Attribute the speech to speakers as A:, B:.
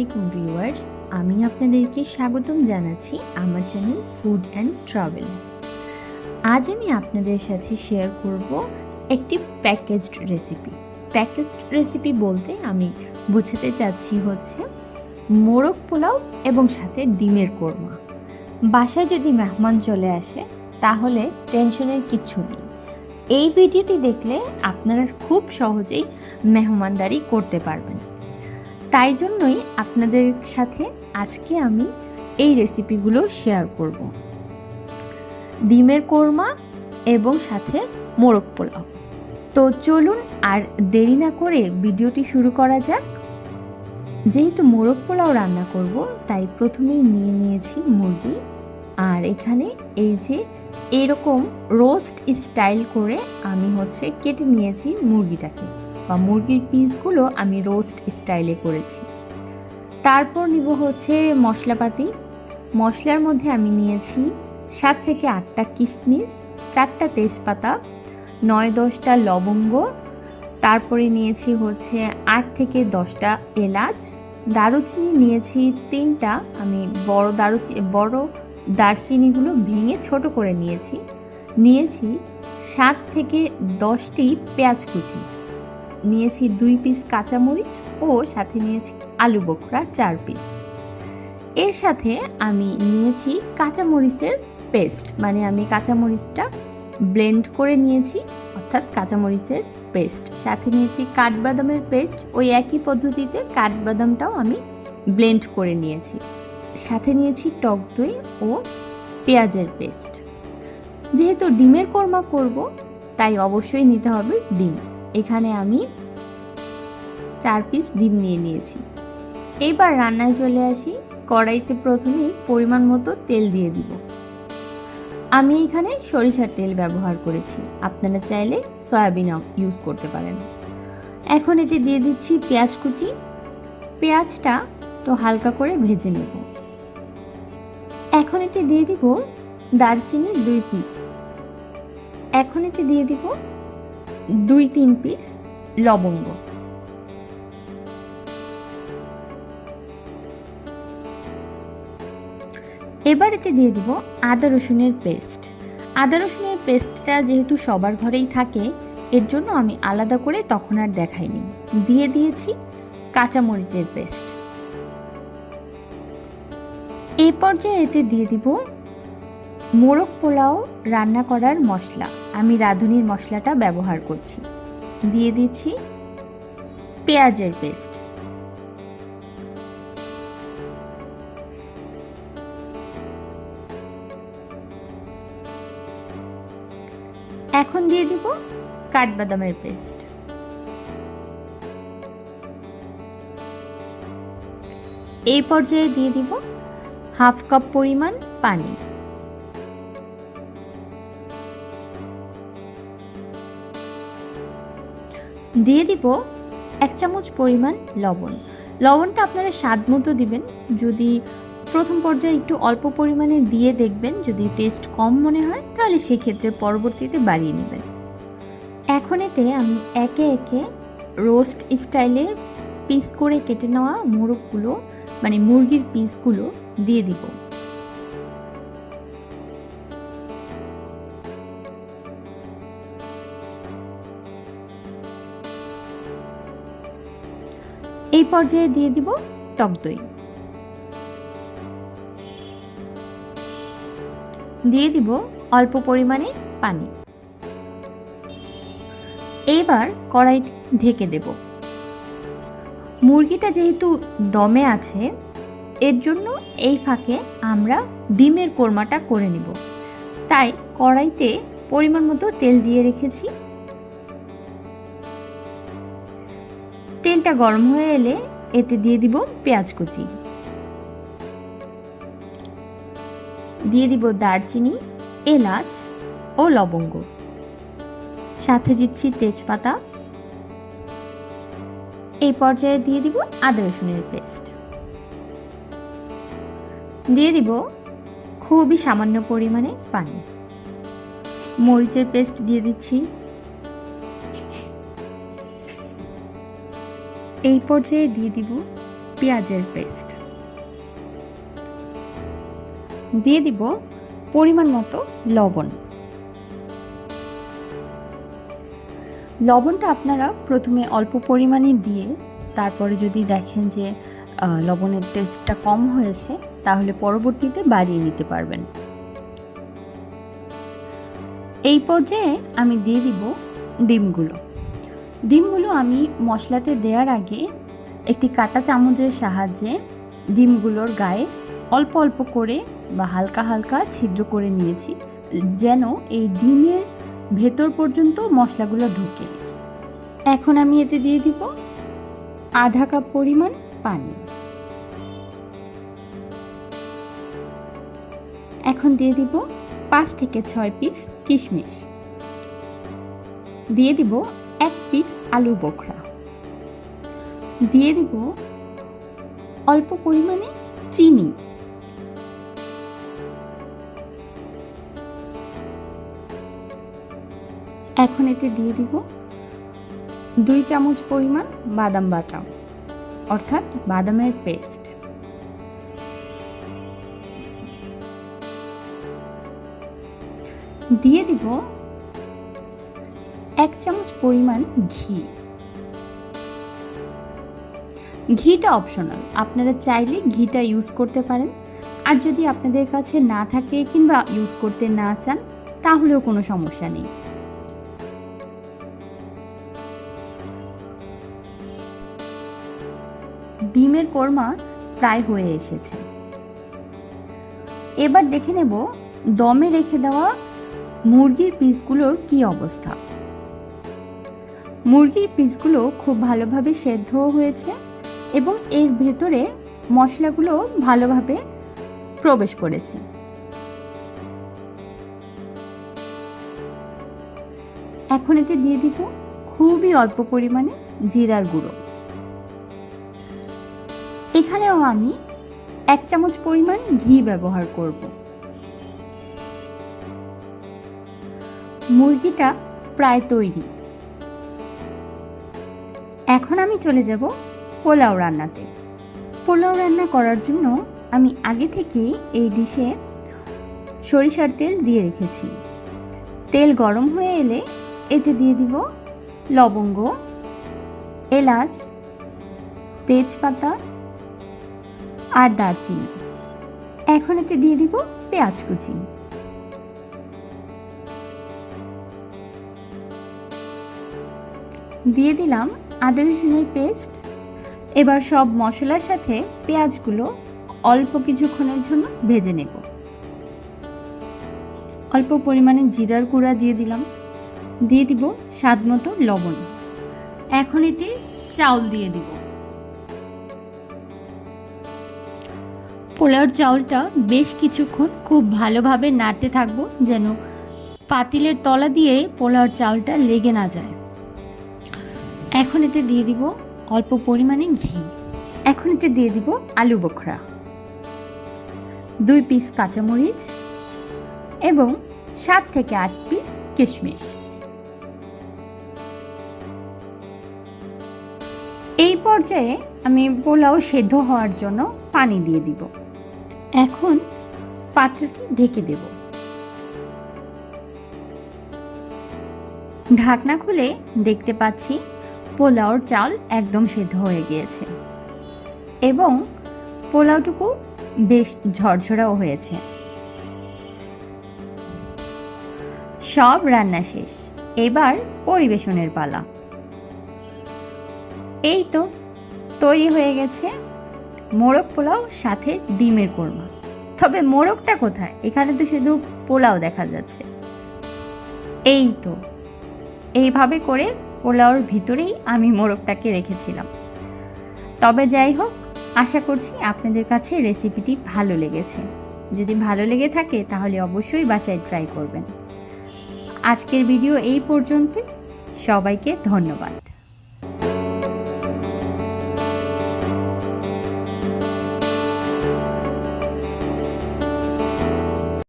A: আলাইকুম ভিউয়ার্স, আমি আপনাদেরকে স্বাগতম জানাচ্ছি আমার চ্যানেল ফুড অ্যান্ড ট্রাভেল। আজ আমি আপনাদের সাথে শেয়ার করব একটি প্যাকেজড রেসিপি। প্যাকেজড রেসিপি বলতে আমি বোঝাতে চাচ্ছি হচ্ছে মোরগ পোলাও এবং সাথে ডিমের কোরমা। বাসায় যদি মেহমান চলে আসে, তাহলে টেনশনের কিচ্ছু নেই। এই ভিডিওটি দেখলে আপনারা খুব সহজেই মেহমানদারি করতে পারবেন। তাই জন্যই আপনাদের সাথে আজকে আমি এই রেসিপিগুলো শেয়ার করব। ডিমের কোরমা এবং সাথে মোরগ পোলাও। তো চলুন আর দেরি না করে ভিডিওটি শুরু করা যাক। যেহেতু মোরগ পোলাও রান্না করব, তাই প্রথমেই নিয়ে নিয়েছি মুরগি। আর এখানে এই যে এরকম রোস্ট স্টাইল করে আমি হচ্ছে কেটে নিয়েছি মুরগিটাকে। বা মুরগির পিসগুলো আমি রোস্ট স্টাইলে করেছি। তারপর নিব হচ্ছে মশলাপাতি। মশলার মধ্যে আমি নিয়েছি সাত থেকে আটটা কিশমিশ চারটা তেজপাতা, নয় দশটা লবঙ্গ, তারপরে নিয়েছি হচ্ছে আট থেকে দশটা এলাচ। দারুচিনি নিয়েছি তিনটা, আমি বড় দারুচিনি বড় দারচিনিগুলো ভেঙে ছোট করে নিয়েছি। নিয়েছি সাত থেকে দশটি পেঁয়াজ কুচি। নিয়েছি দুই পিস কাঁচামরিচ ও সাথে নিয়েছি আলু বোখরা চার পিস এর সাথে আমি নিয়েছি কাঁচামরিচের পেস্ট মানে আমি কাঁচামরিচটা ব্লেন্ড করে নিয়েছি, অর্থাৎ কাঁচামরিচের পেস্ট সাথে নিয়েছি কাঠবাদামের পেস্ট ওই একই পদ্ধতিতে কাঠবাদামটাও আমি ব্লেন্ড করে নিয়েছি। সাথে নিয়েছি টক দই ও পেঁয়াজের পেস্ট যেহেতু ডিমের কোরমা করব, তাই অবশ্যই নিতে হবে ডিম। এখানে আমি চার পিস ডিম নিয়ে নিয়েছি। এইবার রান্নায় চলে আসি। কড়াইতে প্রথমেই পরিমাণ মতো তেল দিয়ে দিব। আমি এখানে সরিষার তেল ব্যবহার করেছি। আপনারা চাইলে সয়াবিন ইউজ করতে পারেন। এখন এতে দিয়ে দিচ্ছি পেঁয়াজ কুচি। পেঁয়াজটা তো হালকা করে ভেজে নেব। এখন এতে দিয়ে দিব দারচিনি দুই পিস এখন এতে দিয়ে দিব দুই তিন পিস লবঙ্গ। এবার এতে দিয়ে দিব আদা রসুনের পেস্ট আদা রসুনের পেস্টটা যেহেতু সবার ঘরেই থাকে, এর জন্য আমি আলাদা করে তখন আর দেখাইনি। দিয়ে দিয়েছি কাঁচামরিচের পেস্ট এই পর্যায়ে এতে দিয়ে দিব মোরগ পোলাও রান্না করার মশলা। আমি রাঁধুনির মশলাটা ব্যবহার করছি। দিয়ে দিচ্ছি পেঁয়াজের পেস্ট। এখন দিয়ে দিব কাঠবাদামের পেস্ট। এই পর্যায়ে দিয়ে দিব হাফ কাপ পরিমাণ পানি। দিয়ে দিব এক চামচ পরিমাণ লবণ। লবণটা আপনারা স্বাদ মতো দিবেন। যদি প্রথম পর্যায়ে একটু অল্প পরিমাণে দিয়ে দেখবেন, যদি টেস্ট কম মনে হয়, তাহলে সেক্ষেত্রে পরবর্তীতে বাড়িয়ে নেবেন। এখন এতে আমি একে একে রোস্ট স্টাইলে পিস করে কেটে নেওয়া মোরগগুলো মানে মুরগির পিসগুলো দিয়ে দিব। এই পর্যায়ে দিয়ে দিব টক দই। দিয়ে দিব অল্প পরিমাণে পানি। এইবার কড়াই ঢেকে দেব। মুরগিটা যেহেতু দমে আছে, এর জন্য এই ফাঁকে আমরা ডিমের কোরমাটা করে নিব। তাই কড়াইতে পরিমাণ মতো তেল দিয়ে রেখেছি। তেলটা গরম হয়ে এলে এতে দিয়ে দিব পেঁয়াজ কুচি। দিয়ে দিব দারচিনি, এলাচ ও লবঙ্গ। সাথে দিচ্ছি তেজপাতা। এই পর্যায়ে দিয়ে দিব আদা রসুনের পেস্ট। দিয়ে দিব খুবই সামান্য পরিমাণে পানি। মরিচের পেস্ট দিয়ে দিচ্ছি এই পর্যায়ে দিয়ে দিব পেঁয়াজের পেস্ট। দিয়ে দিব পরিমাণ মতো লবণ। লবণটা আপনারা প্রথমে অল্প পরিমাণে দিয়ে তারপরে যদি দেখেন যে লবণের টেস্টটা কম হয়েছে, তাহলে পরবর্তীতে বাড়িয়ে নিতে পারবেন। এই পর্যায়ে আমি দিয়ে দিব ডিমগুলো। ডিমগুলো আমি মশলাতে দেওয়ার আগে একটি কাঁটা চামচের সাহায্যে ডিমগুলোর গায়ে অল্প অল্প করে বা হালকা হালকা ছিদ্র করে নিয়েছি, যেন এই ডিমের ভেতর পর্যন্ত মশলাগুলো ঢুকে। এখন আমি এতে দিয়ে দিব আধা কাপ পরিমাণ পানি। এখন দিয়ে দিব পাঁচ থেকে ছয় পিস কিশমিশ। দিয়ে দিব এক পিস আলু বোখরা। দিয়ে দিব অল্প পরিমাণে চিনি। এখন এতে দিয়ে দিব দুই চামচ পরিমাণ বাদাম বাটা, অর্থাৎ বাদামের পেস্ট। দিয়ে দিব এক চামচ পরিমাণ ঘি। ঘিটা অপশনাল আপনারা চাইলে ঘিটা ইউজ করতে পারেন। আর যদি আপনাদের কাছে না থাকে কিংবা ইউজ করতে না চান, তাহলেও কোনো সমস্যা নেই। ডিমের কোরমা প্রায় হয়ে এসেছে। এবার দেখে নেব, দমে রেখে দেওয়া মুরগির পিসগুলোর কি অবস্থা। মুরগির পিসগুলো খুব ভালোভাবে সেদ্ধও হয়েছে এবং এর ভেতরে মশলাগুলো ভালোভাবে প্রবেশ করেছে। এখন এতে দিয়ে দিব খুবই অল্প পরিমাণে জিরার গুঁড়ো। এখানেও আমি এক চামচ পরিমাণ ঘি ব্যবহার করব। মুরগিটা প্রায় তৈরি। এখন আমি চলে যাব পোলাও রান্নাতে। পোলাও রান্না করার জন্য আমি আগে থেকে এই ডিশে সরিষার তেল দিয়ে রেখেছি। তেল গরম হয়ে এলে এতে দিয়ে দিব লবঙ্গ, এলাচ, তেজপাতা আর দারচিনি। এখন এতে দিয়ে দিব পেঁয়াজ কুচি। দিয়ে দিলাম আদা রসুনের পেস্ট এবার সব মশলার সাথে পেঁয়াজগুলো অল্প কিছুক্ষণের জন্য ভেজে নেব। অল্প পরিমাণে জিরার গুঁড়া দিয়ে দিলাম। দিয়ে দিব স্বাদ মতো লবণ। এখন এতে চাউল দিয়ে দিব। পোলাওর চাউলটা বেশ কিছুক্ষণ খুব ভালোভাবে নাড়তে থাকব যেন পাতিলের তলা দিয়ে পোলাওর চাউলটা লেগে না যায়। এখন এতে দিয়ে দিব অল্প পরিমাণে ঘি। এখন এতে দিয়ে দিব আলু বোখরা। দুই পিস কাঁচামরিচ এবং সাত থেকে আট পিস কিশমিশ। এই পর্যায়ে আমি পোলাও সেদ্ধ হওয়ার জন্য পানি দিয়ে দিব। এখন পাত্রটি ঢেকে দেব। ঢাকনা খুলে দেখতে পাচ্ছি পোলাওর চাল একদম সেদ্ধ হয়ে গিয়েছে। এবং পোলাওটুকু বেশ ঝরঝরাও হয়েছে। সব রান্না শেষ। এবার পরিবেশনের পালা। এই তো তৈরি হয়ে গেছে মোরগ পোলাও, সাথে ডিমের কোরমা। তবে মোরগটা কোথায়? এখানে তো শুধু পোলাও দেখা যাচ্ছে। এই তো। এইভাবে করে পোলাওর ভিতরেই আমি মোরগটাকে রেখেছিলাম। তবে যাই হোক, আশা করছি আপনাদের কাছে রেসিপিটি ভালো লেগেছে। যদি ভালো লেগে থাকে, তাহলে অবশ্যই বাসায় ট্রাই করবেন। আজকের ভিডিও এই পর্যন্ত সবাইকে ধন্যবাদ।